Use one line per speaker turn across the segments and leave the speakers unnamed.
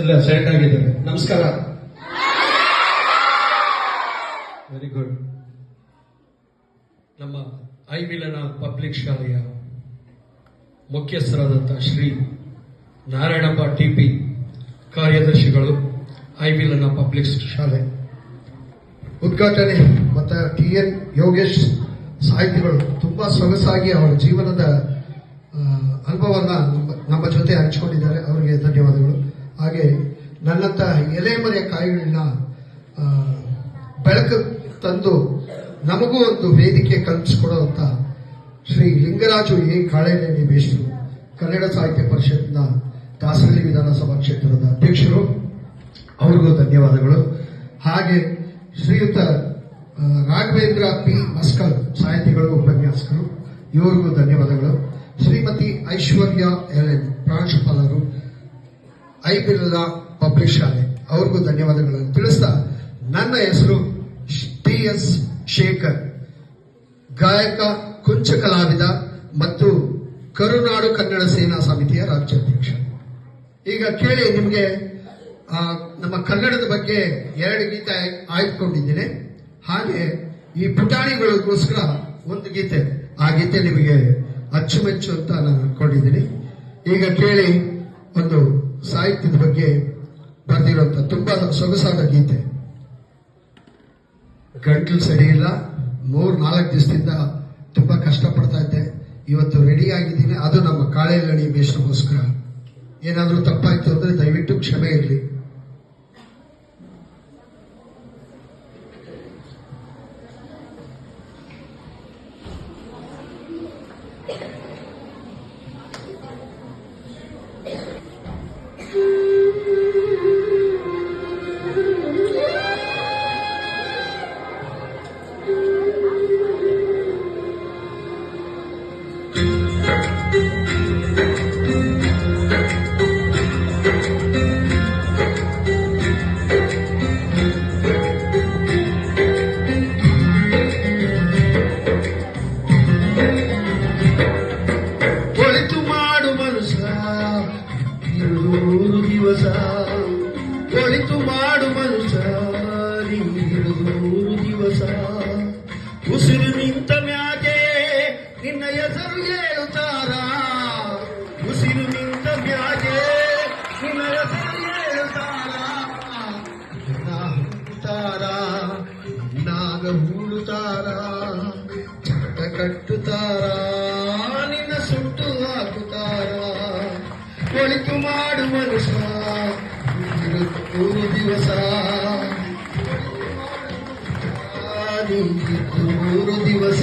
ಎಲ್ಲ ಸೆಲೆಕ್ಟ್ ಆಗಿದ್ದಾರೆ. ನಮಸ್ಕಾರ. ವೆರಿ ಗುಡ್ ನಮ್ಮ ಐ ಮಿಲನ ಪಬ್ಲಿಕ್ ಶಾಲೆಯ ಮುಖ್ಯಸ್ಥರಾದಂಥ ಶ್ರೀ ನಾರಾಯಣಪ್ಪ ಟಿಪಿ ಕಾರ್ಯದರ್ಶಿಗಳು ಐ ಮಿಲನ ಪಬ್ಲಿಕ್ ಶಾಲೆ.
ಉದ್ಘಾಟನೆ ಮತ್ತು ಟಿ ಎನ್ ಯೋಗೇಶ್ ಸಾಹಿತಿಗಳು ತುಂಬಾ ಸೊಗಸಾಗಿ ಅವರ ಜೀವನದ ಅನುಭವವನ್ನು ನಮ್ಮ- ಜೊತೆ ಹಂಚಿಕೊಂಡಿದ್ದಾರೆ. ಅವರಿಗೆ ಧನ್ಯವಾದಗಳು ಹಾಗೆ ನನ್ನಂತ ಎಲೆಮರೆಯ ಕಾಯಿಗಳನ್ನ ಬೆಳಕು ತಂದು ನಮಗೂ ಒಂದು ವೇದಿಕೆ ಕಲ್ಪಿಸಿಕೊಡುವಂತ ಶ್ರೀ ಲಿಂಗರಾಜು ಎ. ಕಾಳೇನೇನಿ ಮೇಷ್ಟ್ರು, ಕನ್ನಡ ಸಾಹಿತ್ಯ ಪರಿಷತ್ನ ದಾಸರಳ್ಳಿ ವಿಧಾನಸಭಾ ಕ್ಷೇತ್ರದ ಅಧ್ಯಕ್ಷರು. ಅವರಿಗೂ ಧನ್ಯವಾದಗಳು. ಹಾಗೆ ಶ್ರೀಯುತ ರಾಘವೇಂದ್ರ ಪಿ. ಮಸ್ಕಲ್ ಸಾಹಿತಿಗಳು, ಉಪನ್ಯಾಸಕರು, ಇವರಿಗೂ ಧನ್ಯವಾದಗಳು. ಶ್ರೀಮತಿ ಐಶ್ವರ್ಯ ಎಲ್. ಪ್ರಾಂಶುಪಾಲರು ಐ ಬಿರ್ಲಾ ಪಬ್ಲಿಕ್ ಶಾಲೆ. ಅವ್ರಿಗೂ ಧನ್ಯವಾದಗಳನ್ನು ತಿಳಿಸ್ತಾ, ನನ್ನ ಹೆಸರು ಟಿ ಎಸ್ ಶೇಖರ್. ಗಾಯಕ ಕುಂಚ ಕಲಾವಿದ ಮತ್ತು ಕರುನಾಡು ಕನ್ನಡ ಸೇನಾ ಸಮಿತಿಯ ರಾಜ್ಯಾಧ್ಯಕ್ಷ. ಈಗ ಕೇಳಿ ನಿಮಗೆ ನಮ್ಮ ಕನ್ನಡದ ಬಗ್ಗೆ ಎರಡು ಗೀತೆ ಆಯ್ದುಕೊಂಡಿದ್ದೇನೆ. ಹಾಗೆ ಈ ಪುಟಾಣಿಗಳಿಗೋಸ್ಕರ ಒಂದು ಗೀತೆ. ಆ ಗೀತೆ ನಿಮಗೆ ಅಚ್ಚುಮೆಚ್ಚು ಅಂತ ನಾನು ಅನ್ಕೊಂಡಿದ್ದೀನಿ ಈಗ ಕೇಳಿ ಒಂದು ಸಾಹಿತ್ಯದ ಬಗ್ಗೆ ಬರೆದಿರುವಂತ ತುಂಬಾ ಸೊಗಸಾದ ಗೀತೆ. ಗಂಟ್ಲು ಸರಿ ಇಲ್ಲ. ಮೂರ್, ನಾಲ್ಕು ದಿವಸದಿಂದ ತುಂಬಾ ಕಷ್ಟಪಡ್ತಾ ಇದ್ದೆ. ಇವತ್ತು ರೆಡಿ ಆಗಿದ್ದೀನಿ. ಅದು ನಮ್ಮ ಕಾಳೆಲಣಿ ಮೇಷನಗೋಸ್ಕರ ಏನಾದರೂ ತಪ್ಪಾಯಿತು ಅಂದ್ರೆ ದಯವಿಟ್ಟು ಕ್ಷಮೆ ಇರಲಿ. ಉಸಿರು ನಿಂತ ಮ್ಯಾಗೆ ನಿನ್ನ ಹೆಸರು ಹೇಳುತ್ತಾರ? ಉಸಿರು ನಿಂತ ಮ್ಯಾಗೆ ನಿನ್ನ ಹೆಸರು ಹೇಳುತ್ತಾರ? ತಾರಾ ಹುಟ್ಟುತ್ತಾರ? ನಾಗ ಹೂಳುತ್ತಾರ? ಚಟ ಕಟ್ಟುತ್ತಾರ? ನಿನ್ನ ಸುಟ್ಟು ಹಾಕುತ್ತಾರ? ಒಳಿತು ಮಾಡು ಮನುಷ್ಯ ಮೂರು ದಿವಸ. ಮೂರು ದಿವಸ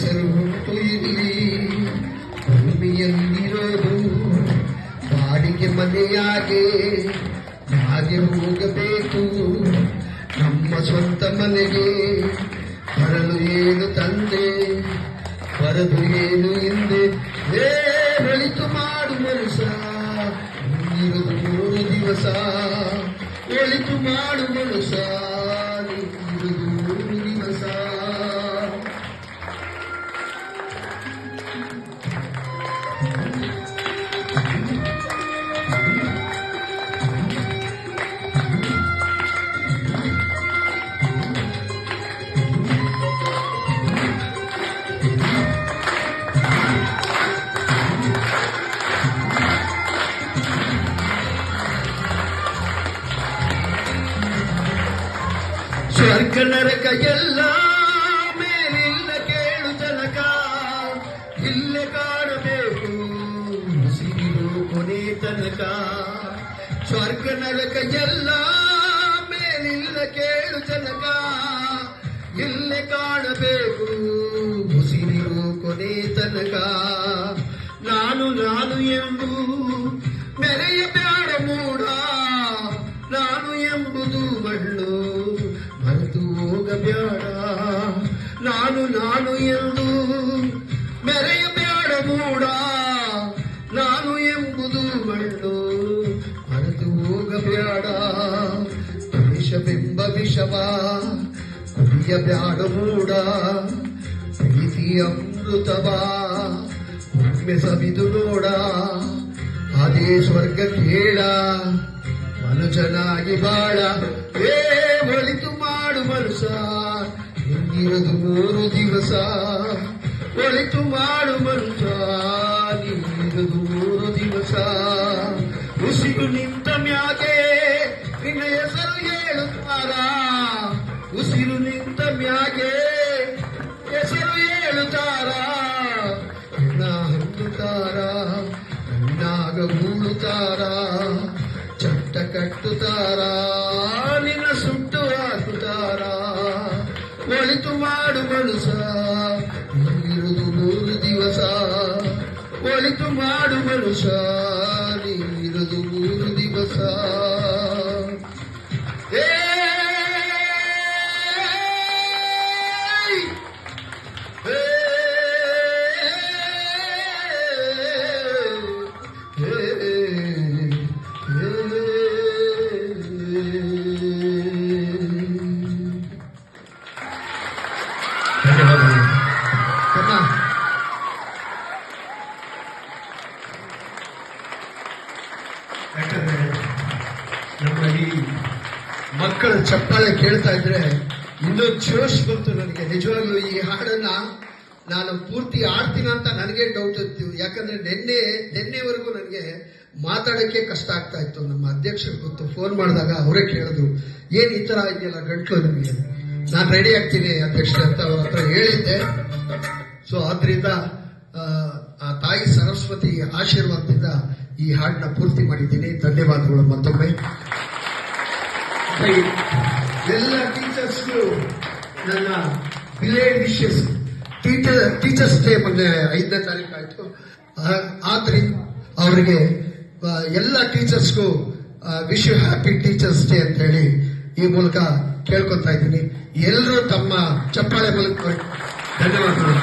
ಹೆಸರು ಹುಟ್ಟು ಇಲ್ಲಿ ಭೂಮಿಯಲ್ಲಿರೋದು ಬಾಡಿಗೆ ಮನೆಯಾಗೆ ಹಾಗೆ ಹೋಗಬೇಕು ನಮ್ಮ ಸ್ವಂತ ಮನೆಗೆ ಬರಲು ಏನು ತಂದೆ ಬರದು ಏನು ಹಿಂದೆ ಏ ಮಾಡು ಮನುಷ್ಯ ನೀರು ಮೂರು ದಿವಸ ಒಳಿತು ಮಾಡು ಮನುಷ್ಯ ಎಲ್ಲ ಮೇಲಿಲ್ಲ ಕೇಳು ತನಕ ಇಲ್ಲೇ ಕಾಣಬೇಕು ಉಸಿರು ಕೊನೆ ತನಕ. ಸ್ವರ್ಗ ನರಕ ಎಲ್ಲ ಮೇಲಿಲ್ಲ ಕೇಳು ತನಕ ಇಲ್ಲೇ ಕಾಣಬೇಕು ಉಸಿರಿರು ಕೊನೆ ತನಕ. ನಾನು ನಾನು ಎಂದು ಮೆರೆಯ ಬ್ಯಾಡ ಮೂಡ ನಾನು ಎಂದು ಮೆರೆಯ ಬೇಡ ಮೂಡ, ನಾನು ಎಂಬುದು ಬಳ್ಳು ಮರೆತು ಹೋಗಬೇಡ ದ್ವೇಷವೆಂಬ ವಿಷವ ಕುಡಿಯ ಬ್ಯಾಡ ಮೂಡ, ಪ್ರೀತಿ ಅಮೃತವಾ ಒಮ್ಮೆ ಸವಿದು ನೋಡ. ಅದೇ ಸ್ವರ್ಗ ಕೇಳ, ಮನುಜನಾಗಿ ಬಾಳ. ಏ, ಒಳಿತು ಮಾಡು ಮನುಷ್ಯ ಹಿಂದಿರದು ಮೂರು ದಿವಸ ಒಳಿತು ಮಾಡು ಮನುಷ್ಯ ನೀರದು ಮೂರು ದಿವಸ. ಉಸಿರು ನಿಂತ ಮ್ಯಾಗೆ ನಿನ್ನ ಹೆಸರು ಹೇಳುತ್ತಾರ? ಉಸಿರು ನಿಂತ ಮ್ಯಾಗೆ ಹೆಸರು ಹೇಳುತ್ತಾರ? ಹೆಣ್ಣ ಹಣ್ಣುತ್ತಾರ ಹಣ್ಣಾಗ ಹೂಳುತ್ತಾರ? ಚಟ್ಟ ಕಟ್ಟುತ್ತಾರ? ಮಾಡು ಮನುಷ್ಯ ಮಕ್ಕಳ ಚಪ್ಪಾಳೆ ಕೇಳ್ತಾ ಇದ್ರೆ ಇನ್ನೂ ಜೋಶ್ ಬಂತು ನನಗೆ. ನಿಜವಾಗ್ಲೂ ಈ ಹಾಡನ್ನ ನಾನು ಪೂರ್ತಿ ಆಡ್ತೀನಿ ಅಂತ ನನಗೆ ಡೌಟ್ ಇತ್ತು. ಯಾಕಂದ್ರೆ ನಿನ್ನೆ ನಿನ್ನೆವರೆಗೂ ನನಗೆ ಮಾತಾಡಕ್ಕೆ ಕಷ್ಟ ಆಗ್ತಾ ಇತ್ತು. ನಮ್ಮ ಅಧ್ಯಕ್ಷರು ಗೊತ್ತು ಫೋನ್ ಮಾಡಿದಾಗ ಅವರೇ ಕೇಳಿದ್ರು ಏನ್ ಈ ತರ ಇದೆಯಲ್ಲ ಗಂಟ್ಲು ನಿಮಗೆ? ನಾನು ರೆಡಿ ಆಗ್ತೀನಿ ಅಧ್ಯಕ್ಷ ಅಂತ ಅವ್ರ ಹತ್ರ ಹೇಳಿದ್ದೆ. ಸೊ ಆದ್ರಿಂದ ಆ, ಆ ತಾಯಿ ಸರಸ್ವತಿ ಆಶೀರ್ವಾದದಿಂದ ಈ ಹಾಡನ್ನ ಪೂರ್ತಿ ಮಾಡಿದ್ದೀನಿ. ಧನ್ಯವಾದಗಳು ಮತ್ತೊಮ್ಮೆ. ಎಲ್ಲ ಟೀಚರ್ಸ್ಗೂ ನನ್ನ belated wishes teacher teachers day ಮೊನ್ನೆ ಐದನೇ ತಾರೀಕು ಆಯ್ತು. ಆದ್ರಿಂದ ಅವರಿಗೆ ಎಲ್ಲ ಟೀಚರ್ಸ್ಗೂ wish you happy teachers day ಅಂತ ಹೇಳಿ ಈ ಮೂಲಕ ಕೇಳ್ಕೊತಾ ಇದ್ದೀನಿ. ಎಲ್ಲರೂ ತಮ್ಮ ಚಪ್ಪಾಳೆ ಮೂಲಕ
ಧನ್ಯವಾದಗಳು.